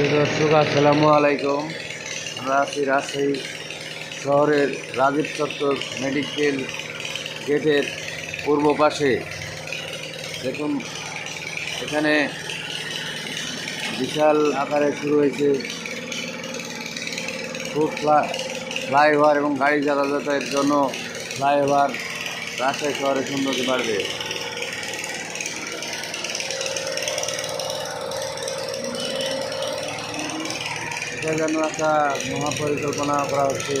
দর্শক, আসসালামু আলাইকুম। আমরা আছি রাজশাহী শহরের রাজীব চত্বর মেডিকেল গেটের পূর্ব পাশে। দেখুন, এখানে বিশাল আকারে শুরু হয়েছে খুব ফ্লাইওভার এবং গাড়ি যাতায়াতের জন্য ফ্লাইওভার রাজশাহী শহরে সৌন্দর্য বাড়বে। এটা যেন একটা মহাপরিকল্পনা করা হচ্ছে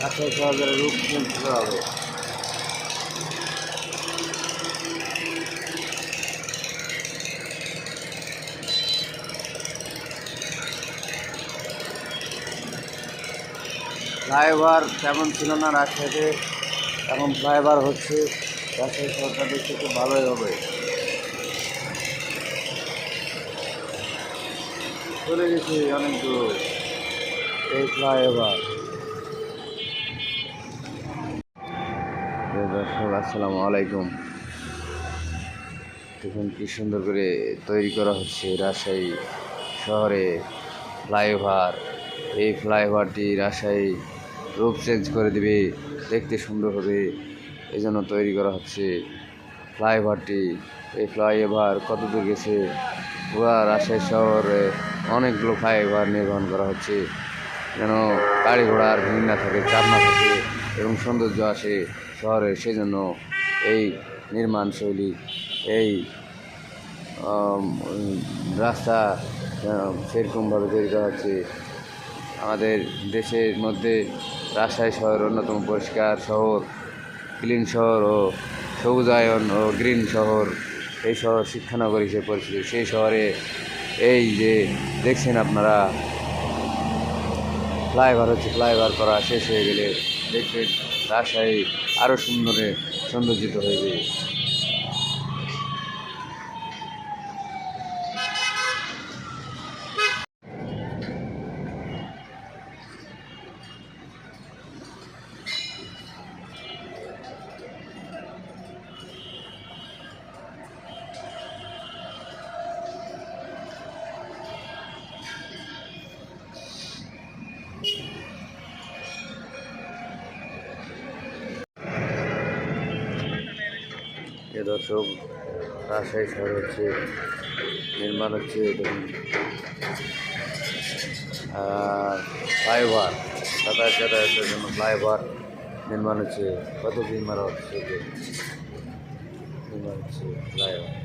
রাজশাহী শহরের রূপ চেঞ্জ করা হবে। ফ্লাইওভার তেমন ছিল না রাজশাহীতে এখন ফ্লাইওভার হচ্ছে, রাজশাহী সরকার দেখতে খুব ভালোই হবে। চলে গেছি অনেক দূর। এই ফ্লাইওভার। দর্শক, আসসালামু আলাইকুম। দেখুন কি সুন্দর করে তৈরি করা হচ্ছে রাজশাহী শহরে ফ্লাইওভার। এই ফ্লাইওভারটি রাজশাহী রূপ চেঞ্জ করে দিবে, দেখতে সুন্দর হবে। এই জন্য তৈরি করা হচ্ছে ফ্লাইওভারটি। এই ফ্লাইওভার কত দূর গেছে? পুরা রাজশাহী শহরে অনেকগুলো ফ্লাইওভার নির্মাণ করা হচ্ছে। যেন গাড়ি ঘোড়ার ভিড় না থাকে চাপ না থাকে এবং সৌন্দর্য আসে শহরে, সেজন্য এই নির্মাণ শৈলী, এই রাস্তা সেরকমভাবে তৈরি করা হচ্ছে। আমাদের দেশের মধ্যে রাজশাহী শহর অন্যতম পরিষ্কার শহর ক্লিন শহর ও সবুজায়ন ও গ্রিন শহর এই শহর শিক্ষানগর হিসেবে পরিচিত সেই শহরে এই যে দেখছেন আপনারা, ফ্লাইওভার হচ্ছে ফ্লাইওভার করা শেষ হয়ে গেলে দেখবেন রাজশাহী আরও সুন্দরে সৌন্দর্যিত হয়ে যাবে। এ দর্শক, রাজশাহী শহর হচ্ছে, নির্মাণ হচ্ছে ফ্লাইওভার যাতায়াত যাতায়াতের জন্য ফ্লাইওভার নির্মাণ হচ্ছে। কত নির্মাণ হচ্ছে নির্মাণ হচ্ছে ফ্লাইওভার?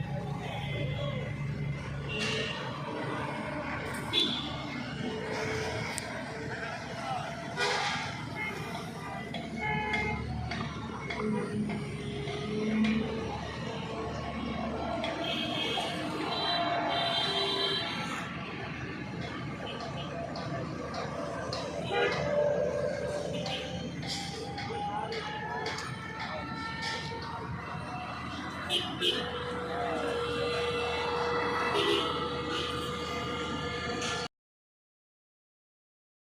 person.